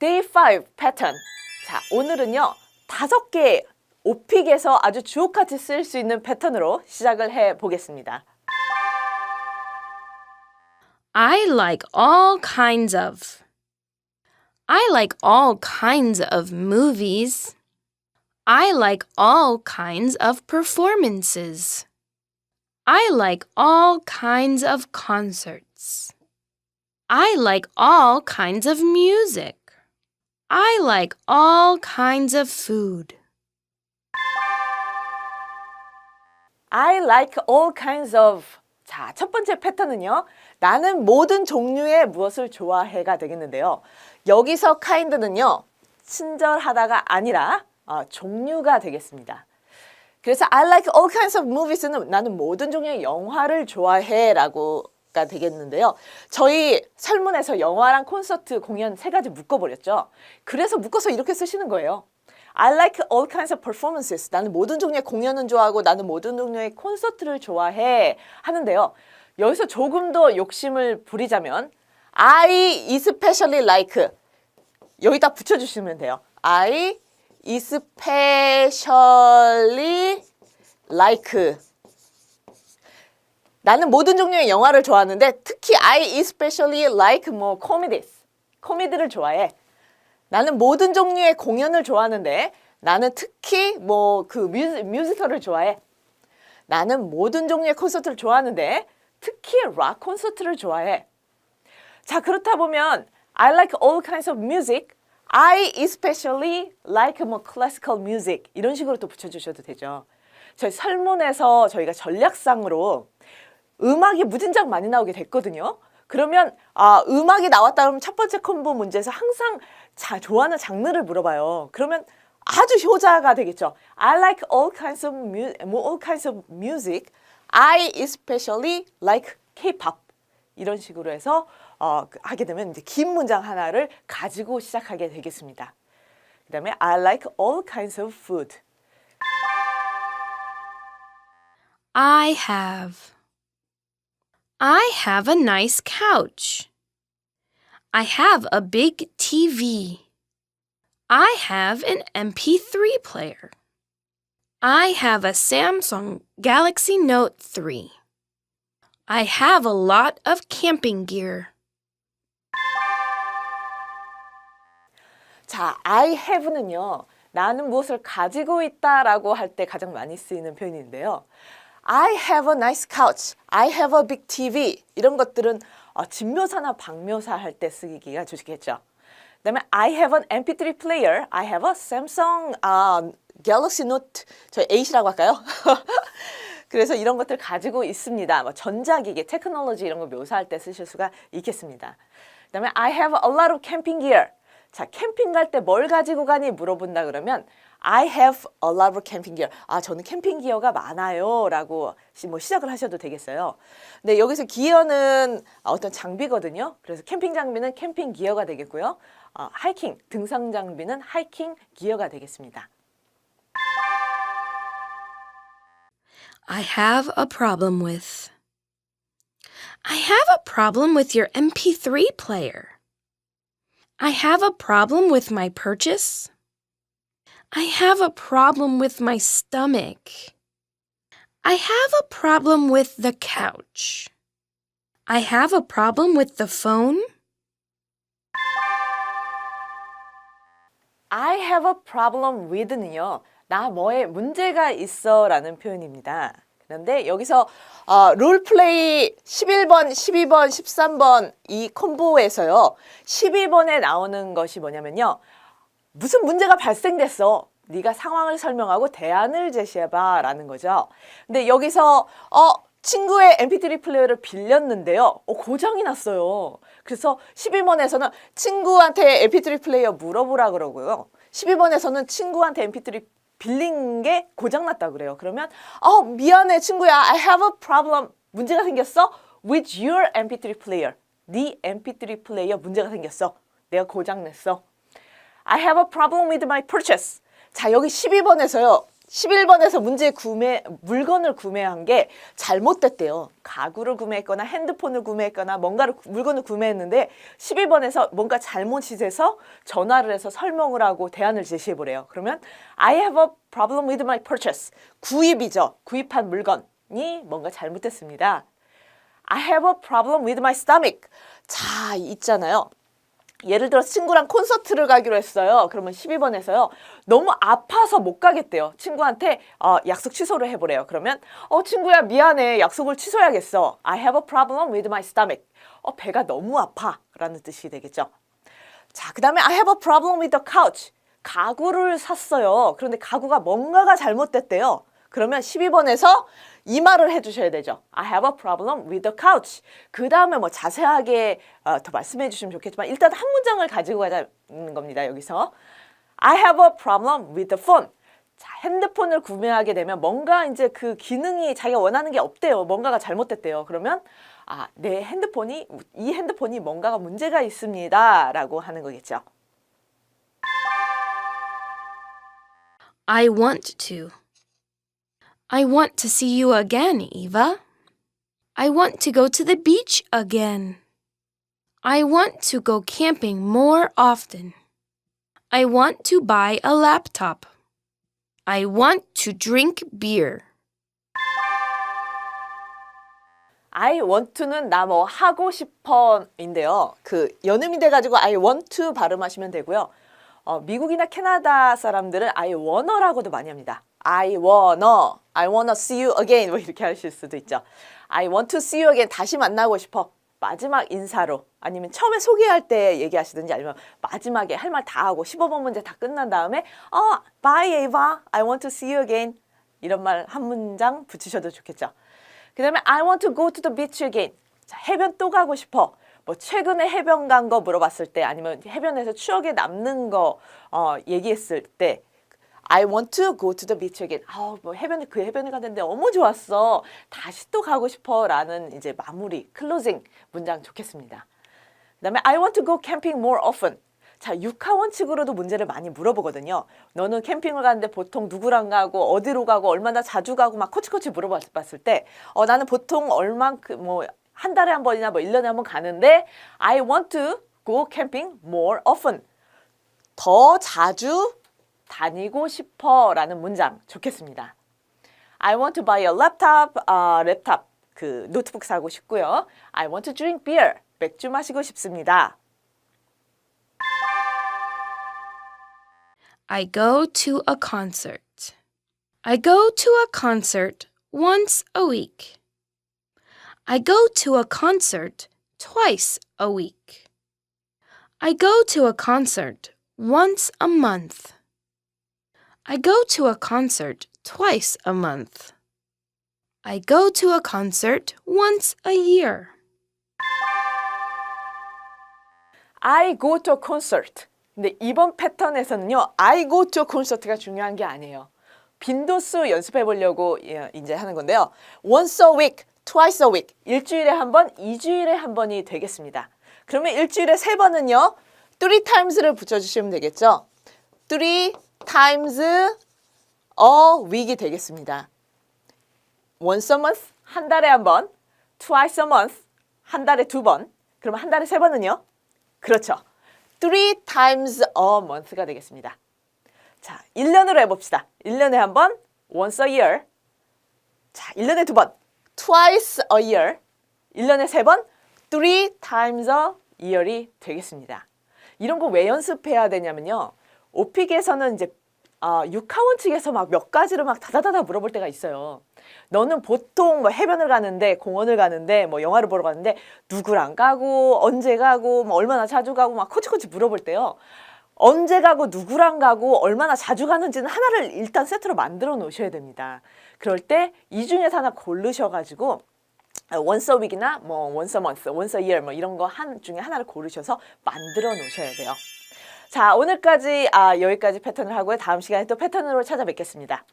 Day 5 패턴. 자, 오늘은요. 다섯 개의 오픽에서 아주 주옥같이 쓸수 있는 패턴으로 시작을 해 보겠습니다. I like all kinds of. I like all kinds of movies. I like all kinds of performances. I like all kinds of concerts. I like all kinds of music. I like all kinds of food. I like all kinds of. 자, 첫 번째 패턴은요. 나는 모든 종류의 무엇을 좋아해가 되겠는데요. 여기서 kind는요. 친절하다가 아니라 어, 종류가 되겠습니다. 그래서 I like all kinds of movies는 나는 모든 종류의 영화를 좋아해라고 가 되겠는데요. 저희 설문에서 영화랑 콘서트 공연 세 가지 묶어버렸죠. 그래서 묶어서 이렇게 쓰시는 거예요. I like all kinds of performances. 나는 모든 종류의 공연은 좋아하고 나는 모든 종류의 콘서트를 좋아해 하는데요. 여기서 조금 더 욕심을 부리자면 I especially like 여기다 붙여주시면 돼요. I especially like 나는 모든 종류의 영화를 좋아하는데 특히 I especially like 뭐 comedies 코미디를 좋아해. 나는 모든 종류의 공연을 좋아하는데 나는 특히 뭐 그 뮤지컬을 좋아해. 나는 모든 종류의 콘서트를 좋아하는데 특히 락 콘서트를 좋아해. 자, 그렇다 보면 I like all kinds of music. I especially like more classical music. 이런 식으로 또 붙여 주셔도 되죠. 저희 설문에서 저희가 전략상으로 음악이 무진장 많이 나오게 됐거든요. 그러면 아, 음악이 나왔다 그러면 첫 번째 콤보 문제에서 항상 자, 좋아하는 장르를 물어봐요. 그러면 아주 효자가 되겠죠. I like all kinds of mu- 뭐 all kinds of music. I especially like K-pop. 이런 식으로 해서 어, 그- 하게 되면 이제 긴 문장 하나를 가지고 시작하게 되겠습니다. 그 다음에 I like all kinds of food. I have. I have a nice couch. I have a big TV. I have an MP3 player. I have a Samsung Galaxy Note 3. I have a lot of camping gear. 자, I have는요. 나는 무엇을 가지고 있다라고 할 때 가장 많이 쓰이는 표현인데요. I have a nice couch. I have a big TV. 이런 것들은 어, 진묘사나 방묘사 할 때 쓰기가 좋겠죠. 그다음에 I have an MP3 player. I have a Samsung 아, Galaxy Note 저 8이라고 할까요? 그래서 이런 것들 가지고 있습니다. 뭐 전자기기, 테크놀로지 이런 거 묘사할 때 쓰실 수가 있겠습니다. 그다음에 I have a lot of camping gear. 자, 캠핑 갈 때 뭘 가지고 가니 물어본다 그러면 I have a lot of camping gear. 아, 저는 캠핑 기어가 많아요 라고 시- 뭐 시작을 하셔도 되겠어요. 근데 여기서 기어는 어떤 장비거든요. 그래서 캠핑 장비는 캠핑 기어가 되겠고요. 어, 하이킹 등산 장비는 하이킹 기어가 되겠습니다. I have a problem with. I have a problem with your MP3 player. I have a problem with my purchase. I have a problem with my stomach. I have a problem with the couch. I have a problem with the phone. I have a problem with는요. 나 뭐에 문제가 있어라는 표현입니다. 그런데 여기서 어, 롤플레이 11번, 12번, 13번 이 콤보에서요. 12번에 나오는 것이 뭐냐면요. 무슨 문제가 발생됐어. 네가 상황을 설명하고 대안을 제시해봐 라는 거죠. 근데 여기서 어 친구의 MP3 플레이어를 빌렸는데요. 어, 고장이 났어요. 그래서 12번에서는 친구한테 MP3 플레이어 물어보라 그러고요. 12번에서는 친구한테 MP3 빌린 게 고장났다 그래요. 그러면 어 미안해 친구야. I have a problem. 문제가 생겼어? With your MP3 player. 네 MP3 플레이어 문제가 생겼어. 내가 고장 냈어. I have a problem with my purchase. 자, 여기 12번에서요. 11번에서 문제 구매 물건을 구매한 게 잘못됐대요. 가구를 구매했거나 핸드폰을 구매했거나 뭔가를 구- 물건을 구매했는데 11번에서 뭔가 잘못이 돼서 전화를 해서 설명을 하고 대안을 제시해 보래요. 그러면 I have a problem with my purchase. 구입이죠. 구입한 물건이 뭔가 잘못됐습니다. I have a problem with my stomach. 자, 있잖아요. 예를 들어 친구랑 콘서트를 가기로 했어요. 그러면 12번에서요. 너무 아파서 못 가겠대요. 친구한테 어, 약속 취소를 해보래요. 그러면 어 친구야 미안해 약속을 취소해야겠어. I have a problem with my stomach. 어 배가 너무 아파 라는 뜻이 되겠죠. 자, 그 다음에 I have a problem with the couch. 가구를 샀어요. 그런데 가구가 뭔가가 잘못됐대요. 그러면 12번에서 이 말을 해주셔야 되죠. I have a problem with the couch. 그 다음에 뭐 자세하게 어, 더 말씀해 주시면 좋겠지만 일단 한 문장을 가지고 가자는 겁니다. 여기서 I have a problem with the phone. 자, 핸드폰을 구매하게 되면 뭔가 이제 그 기능이 자기가 원하는 게 없대요. 뭔가가 잘못됐대요. 그러면 아, 내 핸드폰이 이 핸드폰이 뭔가가 문제가 있습니다라고 하는 거겠죠. I want to. I want to see you again, Eva. I want to go to the beach again. I want to go camping more often. I want to buy a laptop. I want to drink beer. I want to는 나 뭐 하고 싶어인데요. 그 연음이 돼가지고 I want to 발음하시면 되고요. 어, 미국이나 캐나다 사람들은 I wanna라고도 많이 합니다. I wanna, I wanna see you again 뭐 이렇게 하실 수도 있죠. I want to see you again 다시 만나고 싶어. 마지막 인사로 아니면 처음에 소개할 때 얘기하시든지 아니면 마지막에 할 말 다 하고 15번 문제 다 끝난 다음에 어, bye Ava, I want to see you again 이런 말 한 문장 붙이셔도 좋겠죠. 그 다음에 I want to go to the beach again. 자, 해변 또 가고 싶어. 뭐 최근에 해변 간 거 물어봤을 때 아니면 해변에서 추억에 남는 거 어, 얘기했을 때 I want to go to the beach again. 아, 뭐 해변에 그 해변에 갔는데 너무 좋았어. 다시 또 가고 싶어라는 이제 마무리 클로징 문장 좋겠습니다. 그다음에 I want to go camping more often. 자, 육하 원칙으로도 문제를 많이 물어보거든요. 너는 캠핑을 가는데 보통 누구랑 가고 어디로 가고 얼마나 자주 가고 막 코치코치 물어봤을 때 어, 나는 보통 얼만큼 뭐 한 달에 한 번이나 뭐 1년에 한 번 가는데 I want to go camping more often. 더 자주 다니고 싶어라는 문장 좋겠습니다. I want to buy a laptop. 아, 랩탑 그 노트북 사고 싶고요. I want to drink beer. 맥주 마시고 싶습니다. I go to a concert. I go to a concert once a week. I go to a concert twice a week. I go to a concert once a month. I go to a concert twice a month. I go to a concert once a year. I go to a concert. 근데 이번 패턴에서는요, I go to a concert가 중요한 게 아니에요. 빈도수 연습해 보려고 예, 이제 하는 건데요. Once a week, twice a week. 일주일에 한 번, 이주일에 한 번이 되겠습니다. 그러면 일주일에 세 번은요, three times를 붙여주시면 되겠죠. three times a week이 되겠습니다. once a month, 한 달에 한 번, twice a month, 한 달에 두 번, 그러면 한 달에 세 번은요? 그렇죠. three times a month가 되겠습니다. 자, 1년으로 해 봅시다. 1년에 한 번, once a year. 자, 1년에 두 번, twice a year. 1년에 세 번, three times a year이 되겠습니다. 이런 거 왜 연습해야 되냐면요. 오픽에서는 이제 아, 육하원 측에서 막 몇 가지를 막 다다다다 물어볼 때가 있어요. 너는 보통 뭐 해변을 가는데 공원을 가는데 뭐 영화를 보러 가는데 누구랑 가고 언제 가고 뭐 얼마나 자주 가고 막 코치코치 물어볼 때요. 언제 가고 누구랑 가고 얼마나 자주 가는지는 하나를 일단 세트로 만들어 놓으셔야 됩니다. 그럴 때 이 중에서 하나 고르셔가지고 once a week이나 뭐 month, once a year 뭐 이런 거 한 중에 하나를 고르셔서 만들어 놓으셔야 돼요. 자, 오늘까지 아, 여기까지 패턴을 하고요. 다음 시간에 또 패턴으로 찾아뵙겠습니다.